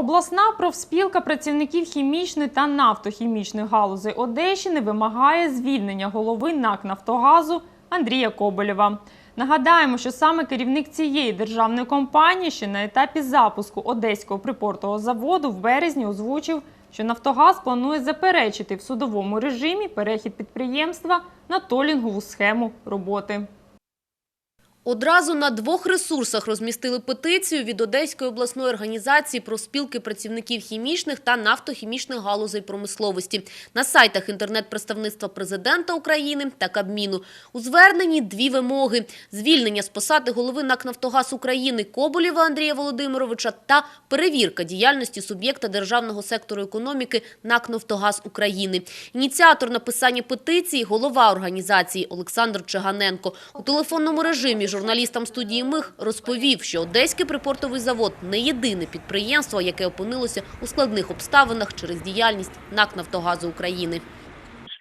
Обласна профспілка працівників хімічної та нафтохімічної галузей Одещини вимагає звільнення голови НАК «Нафтогазу» Андрія Коболєва. Нагадаємо, що саме керівник цієї державної компанії ще на етапі запуску Одеського припортового заводу в березні озвучив, що Нафтогаз планує заперечити в судовому режимі перехід підприємства на толінгову схему роботи. Одразу на двох ресурсах розмістили петицію від Одеської обласної організації про спілки працівників хімічних та нафтохімічних галузей промисловості на сайтах інтернет-представництва президента України та Кабміну. У зверненні дві вимоги – звільнення з посади голови НАК «Нафтогаз України» Коболєва Андрія Володимировича та перевірка діяльності суб'єкта державного сектору економіки НАК «Нафтогаз України». Ініціатор написання петиції – голова організації Олександр Чаганенко. У телефонному режимі журналістам студії «Миг» розповів, що Одеський припортовий завод – не єдине підприємство, яке опинилося у складних обставинах через діяльність НАК «Нафтогазу України».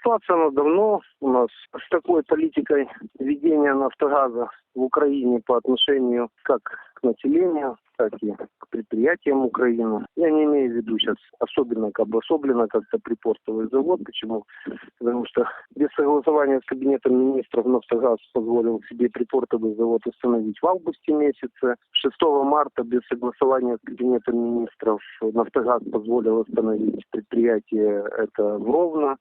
Ситуация она давно у нас с такой политикой ведения «Нафтогаза» в Украине по отношению как к населению, так и к предприятиям Украины. Я не имею в виду сейчас особенно как бы особенно как-то припортовый завод. Почему? Потому что без согласования с Кабинетом министров «Нафтогаз» позволил себе припортовый завод установить в августе месяце. 6 марта без согласования с Кабинетом министров «Нафтогаз» позволил установить предприятие это в Ровно.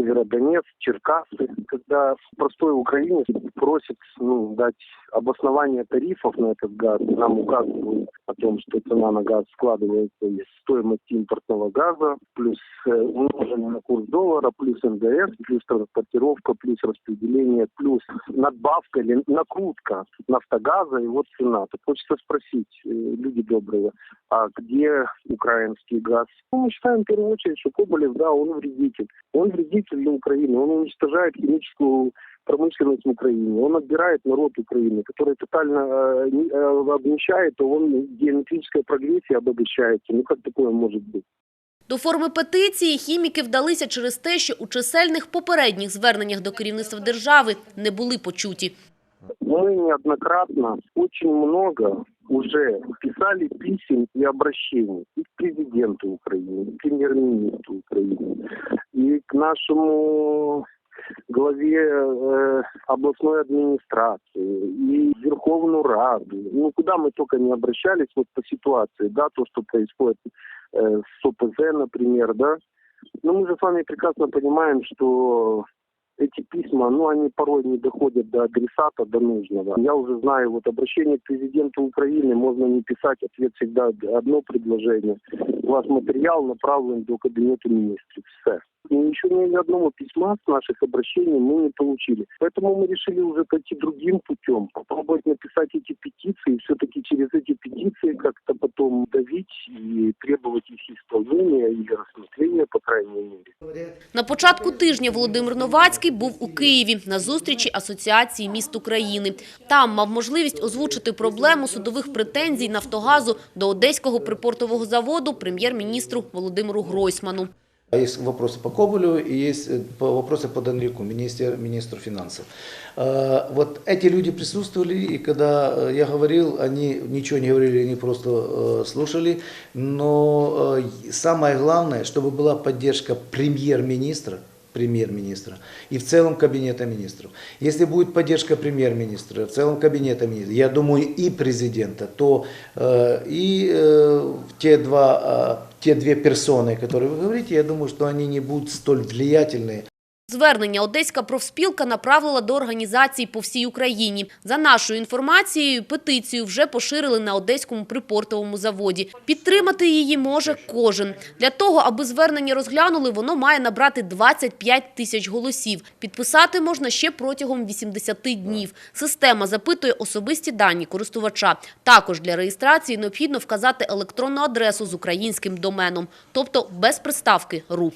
Северодонецк, Черкассы, когда простой украинец просит ну, дать обоснование тарифов на этот газ, нам указывают о том, что цена на газ складывается из стоимости импортного газа, плюс э, умноженный на курс доллара, плюс НДС, плюс транспортировка, плюс распределение, плюс надбавка или накрутка нафтогаза и вот цена. Так хочется спросить, э, люди добрые, а где украинский газ? Ну, мы считаем в первую очередь, что Коболев, да, он вредитель. Он вредитель для Украины, он уничтожает химическую промышленность в Украине, он отбирает народ Украины, который тотально э, не- э, обнищает, то он геометрическая прогрессия обогащается. Ну как такое может быть? До форми петиції хіміки вдалися через те, що у чисельних попередніх зверненнях до керівництва держави не були почуті. Мы неоднократно, очень много уже писали писем и обращений и к президенту Украины, и к премьер-министру Украины, и к нашему Главе э, областной администрации, и Верховную Раду. Ну, куда мы только не обращались вот по ситуации, да, то, что происходит э, с ОПЗ, например, да. Но мы же с вами прекрасно понимаем, что эти письма, ну, они порой не доходят до адресата, до нужного. Я уже знаю, вот обращение к президенту Украины можно не писать, ответ всегда одно предложение. Ваш материал направлен до кабинета министров. Все. И еще ни одного письма с наших обращений мы не получили. Поэтому мы решили уже пойти другим путем, попробовать написать эти петиции, все-таки через эти петиции как-то потом давить и требовать их исполнения или рассмотрения, по крайней мере. На початку тижня Володимир Новацький був у Києві на зустрічі Асоціації міст України. Там мав можливість озвучити проблему судових претензій «Нафтогазу» до Одеського припортового заводу прем'єр-міністру Володимиру Гройсману. А Есть вопросы по Коболю и есть э, по- вопросы по Данрику, министр, министру финансов. Э, Вот эти люди присутствовали, и когда э, я говорил, они ничего не говорили, они просто э, слушали. Но э, самое главное, чтобы была поддержка премьер-министра, премьер-министра и в целом кабинета министров. Если будет поддержка премьер-министра, в целом кабинета министров, я думаю и президента, то э, и э, те два, э, те две персоны, которые вы говорите, я думаю, что они не будут столь влиятельные. Звернення Одеська профспілка направила до організацій по всій Україні. За нашою інформацією, петицію вже поширили на Одеському припортовому заводі. Підтримати її може кожен. Для того, аби звернення розглянули, воно має набрати 25 тисяч голосів. Підписати можна ще протягом 80 днів. Система запитує особисті дані користувача. Також для реєстрації необхідно вказати електронну адресу з українським доменом, тобто без приставки «ру».